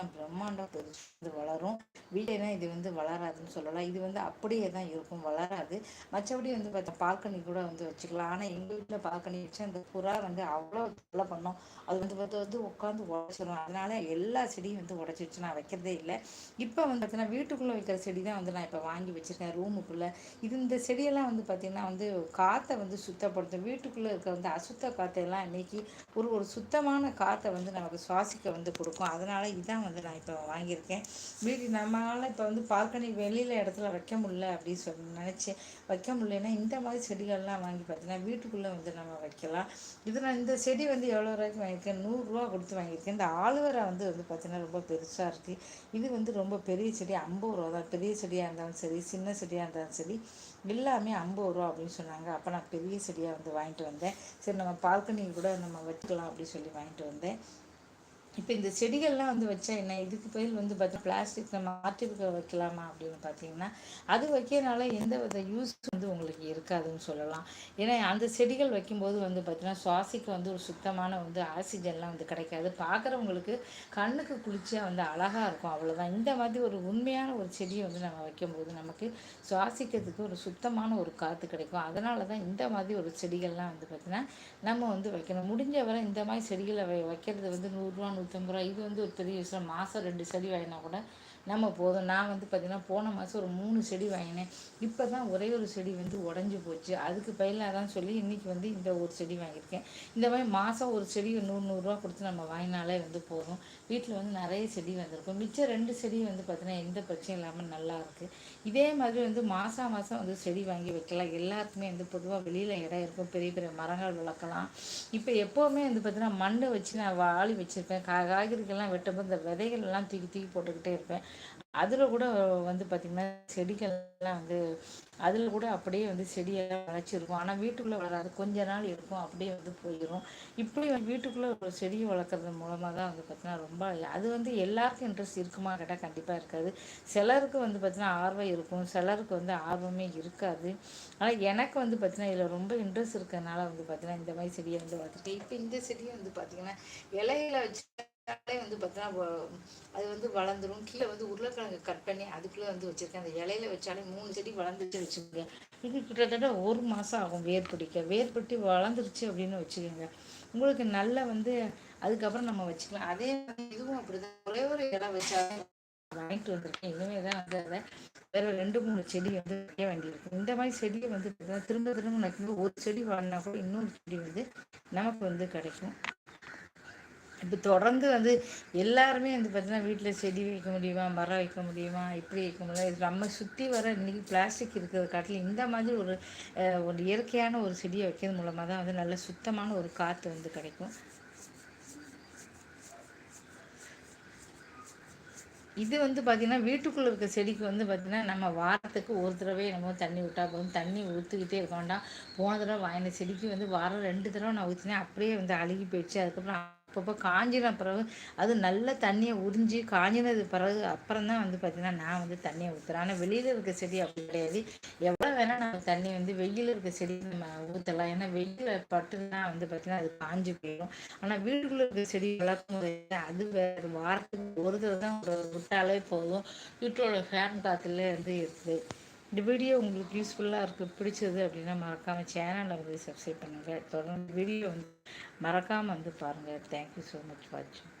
பார்த்திங்கன்னா பிரம்மாண்டம் பெருசு வளரும். வீட்டினா இது வந்து வளராதுன்னு சொல்லலாம். இது வந்து அப்படியே தான் இருக்கும். வளராது. மற்றபடி வந்து பார்த்தா பால்கனி கூட வந்து வச்சுக்கலாம். ஆனால் எங்கள் வீட்டில் பால்கனி வச்சு அந்த புறா வந்து அவ்வளோ தொல்லை பண்ணோம். அது வந்து பார்த்து வந்து உட்காந்து உடச்சிடும் அதனால எல்லா செடியும் வந்து உடச்சி வச்சு நான் வைக்கிறதே இல்லை. இப்போ வந்து பார்த்தீங்கன்னா வீட்டுக்குள்ளே வைக்கிற செடி தான் வந்து நான் இப்போ வாங்கி வச்சுருக்கேன். ரூமுக்குள்ளே. இது இந்த செடியெல்லாம் வந்து பார்த்திங்கன்னா வந்து காற்றை வந்து சுத்தப்படுத்தும். வீட்டுக்குள்ளே இருக்க வந்து அசுத்த காற்றையெல்லாம் இன்னைக்கு ஒரு ஒரு சுத்தமான காற்றை வந்து நமக்கு சுவாசிக்க வந்து கொடுக்கும். அதனால் இதான் வந்து நான் இப்போ வாங்கியிருக்கேன். வீடு நம்மளால் இப்போ வந்து பால்கனி வெளியில் இடத்துல வைக்க முடியல அப்படின்னு சொல்லி நினச்சி வைக்க முடியலன்னா இந்த மாதிரி செடிகள்லாம் வாங்கி பார்த்தீங்கன்னா வீட்டுக்குள்ளே வந்து நம்ம வைக்கலாம். இது நான் இந்த செடி வந்து எவ்வளோ ரூபாய்க்கு வாங்கியிருக்கேன்? நூறுரூவா கொடுத்து வாங்கியிருக்கேன். இந்த ஆலுவரா வந்து வந்து பார்த்திங்கன்னா ரொம்ப பெருசாக இருக்குது இது வந்து ரொம்ப பெரிய செடி ஐம்பது ரூபா தான். பெரிய செடியாக இருந்தாலும் சரி சின்ன செடியாக இருந்தாலும் சரி எல்லாமே ஐம்பது ரூபா அப்படின்னு சொன்னாங்க. அப்போ நான் பெரிய செடியாக வந்து வாங்கிட்டு வந்தேன். சரி நம்ம பால்கனி கூட நம்ம வச்சுக்கலாம் அப்படின்னு சொல்லி வாங்கிட்டு வந்தேன். இப்போ இந்த செடிகள்லாம் வந்து வச்சா என்ன? இதுக்கு பதில் வந்து பார்த்தா பிளாஸ்டிக் நம்ம மாற்றிருக்க வைக்கலாமா அப்படின்னு பார்த்தீங்கன்னா அது வைக்கிறனால எந்த வித யூஸ் வந்து உங்களுக்கு இருக்காதுன்னு சொல்லலாம். ஏன்னா அந்த செடிகள் வைக்கும்போது வந்து பார்த்தீங்கன்னா சுவாசிக்க வந்து ஒரு சுத்தமான வந்து ஆக்சிஜன்லாம் வந்து கிடைக்காது. பார்க்குறவங்களுக்கு கண்ணுக்கு குளிர்ச்சியாக வந்து அழகாக இருக்கும். அவ்வளோதான் இந்த மாதிரி ஒரு உண்மையான ஒரு செடியை வந்து நம்ம வைக்கும்போது நமக்கு சுவாசிக்கிறதுக்கு ஒரு சுத்தமான ஒரு காற்று கிடைக்கும். அதனால தான் இந்த மாதிரி ஒரு செடிகள்லாம் வந்து பார்த்திங்கன்னா நம்ம வந்து வைக்கணும். முடிஞ்ச வரை இந்த மாதிரி செடிகளை வைக்கிறது வந்து நூறுரூவா நானூற்றம்பது ரூபா. இது வந்து ஒரு பெரிய விஷயம். மாதம் ரெண்டு செடி வாங்கினா கூட நம்ம போதும். நான் வந்து பார்த்திங்கன்னா போன மாதம் ஒரு மூணு செடி வாங்கினேன். இப்போ தான் ஒரே ஒரு செடி வந்து உடஞ்சி போச்சு. அதுக்கு பயிலாக தான் சொல்லி இன்றைக்கி வந்து இந்த ஒரு செடி வாங்கியிருக்கேன். இந்த மாதிரி மாதம் ஒரு செடி நூறு நூறுரூவா கொடுத்து நம்ம வாங்கினாலே வந்து போதும். வீட்டில் வந்து நிறைய செடி வந்திருக்கும். மிச்சம் ரெண்டு செடி வந்து பார்த்திங்கன்னா எந்த பிரச்சனையும் இல்லாமல் நல்லாயிருக்கு இதே மாதிரி வந்து மாதம் மாதம் வந்து செடி வாங்கி வைக்கலாம். எல்லாருக்குமே வந்து பொதுவாக வெளியில் இடம் இருக்கும். பெரிய பெரிய மரங்கள் வளர்க்கலாம். இப்போ எப்போவுமே வந்து பார்த்திங்கன்னா மண்ணை வச்சு நான் வாளி வச்சுருப்பேன். கா காய்கறிகள்லாம் வெட்டும்போது இந்த விதைகள் எல்லாம் தூக்கி தூக்கி போட்டுக்கிட்டே இருப்பேன். அதில் கூட வந்து பார்த்திங்கன்னா செடிகள்லாம் வந்து அதில் கூட அப்படியே வந்து செடியெல்லாம் வளர்ச்சிருக்கும். ஆனால் வீட்டுக்குள்ளே வளராது. கொஞ்ச நாள் இருக்கும் அப்படியே வந்து போயிடும் இப்படி வீட்டுக்குள்ளே ஒரு செடியை வளர்க்குறது மூலமாக தான் வந்து பார்த்திங்கன்னா ரொம்ப அது வந்து எல்லாருக்கும் இன்ட்ரெஸ்ட் இருக்குமா கேட்டால் கண்டிப்பாக இருக்காது. சிலருக்கு வந்து பார்த்திங்கன்னா ஆர்வம் இருக்கும். சிலருக்கு வந்து ஆர்வமே இருக்காது. ஆனால் எனக்கு வந்து பார்த்திங்கன்னா இதில் ரொம்ப இன்ட்ரெஸ்ட் இருக்கிறதுனால வந்து பார்த்திங்கன்னா இந்த மாதிரி செடியை வந்து வளர்த்துட்டு இப்போ இந்த செடியை வந்து பார்த்திங்கன்னா இலையில வச்சு வந்து பார்த்தீங்கன்னா அது வந்து வளர்ந்துடும் கீழே வந்து உருளைக்கிழங்கு கட் பண்ணி அதுக்குள்ளே வந்து வச்சுருக்கேன். அந்த இலையில வச்சாலே மூணு செடி வளர்ந்துச்சு வச்சுக்கோங்க. இது கிட்டத்தட்ட ஒரு மாதம் ஆகும் வேர் பிடிக்க. வேர் பிடி வளர்ந்துருச்சு அப்படின்னு வச்சுக்கோங்க. உங்களுக்கு நல்ல வந்து அதுக்கப்புறம் நம்ம வச்சுக்கலாம். அதே இதுவும் அப்படிதான். ஒரே ஒரு இலை வச்சாலே வாங்கிட்டு வந்திருக்கேன். இனிமே தான் வந்து அதை வேற ரெண்டு மூணு செடி வந்து வைக்க வேண்டியிருக்கு. இந்த மாதிரி செடியை வந்து திரும்ப திரும்ப நட்டு ஒரு செடி வாங்கினா கூட இன்னொரு செடி வந்து நமக்கு வந்து கிடைக்கும். இப்போ தொடர்ந்து வந்து எல்லாருமே வந்து பார்த்தீங்கன்னா வீட்டில் செடி வைக்க முடியுமா மரம் வைக்க முடியுமா இப்படி வைக்க முடியுமா நம்ம சுற்றி வர இன்றைக்கி பிளாஸ்டிக் இருக்கிற காட்டில் இந்த மாதிரி ஒரு ஒரு இயற்கையான ஒரு செடியை வைக்கிறது மூலமாக தான் வந்து நல்ல சுத்தமான ஒரு காற்று வந்து கிடைக்கும். இது வந்து பார்த்திங்கன்னா வீட்டுக்குள்ளே இருக்க செடிக்கு வந்து பார்த்திங்கன்னா நம்ம வாரத்துக்கு ஒரு தடவை நம்ம தண்ணி விட்டால் போதும். தண்ணி ஊற்றிக்கிட்டே இருக்க வேண்டாம். போன தடவை வாங்கின செடிக்கு வந்து வாரம் ரெண்டு தடவை நான் ஊற்றினேன் அப்படியே வந்து அழுகி போயிடுச்சு. அதுக்கப்புறம் அப்பப்போ காஞ்சின பிறகு அது நல்ல தண்ணியை உறிஞ்சி காஞ்சினது பிறகு அப்புறம் தான் வந்து பார்த்திங்கன்னா நான் வந்து தண்ணியை ஊற்றுறேன் ஆனால் வெளியில் இருக்க செடி அப்படி கிடையாது. எவ்வளோ வேணால் நம்ம தண்ணி வந்து வெயில் இருக்க செடி நம்ம ஊற்றலாம் ஏன்னா வெயில் பட்டுனா வந்து பார்த்திங்கன்னா அது காஞ்சி போயிடும். ஆனால் வீடுகளில் இருக்க செடி வளர்க்கும் அது வேறு வாரத்துக்கு ஒரு தடவை தான் விட்டாலே போதும். வீட்டோட ஃபேன் காற்றுல வந்து இருக்குது. இந்த வீடியோ உங்களுக்கு யூஸ்ஃபுல்லாக இருக்குது பிடிச்சது அப்படின்னா மறக்காமல் சேனலை வந்து சப்ஸ்கிரைப் பண்ணுங்கள் தொடர்ந்து வீடியோ வந்து மறக்காமல் வந்து பாருங்கள் தேங்க்யூ ஸோ மச் வாட்சிங்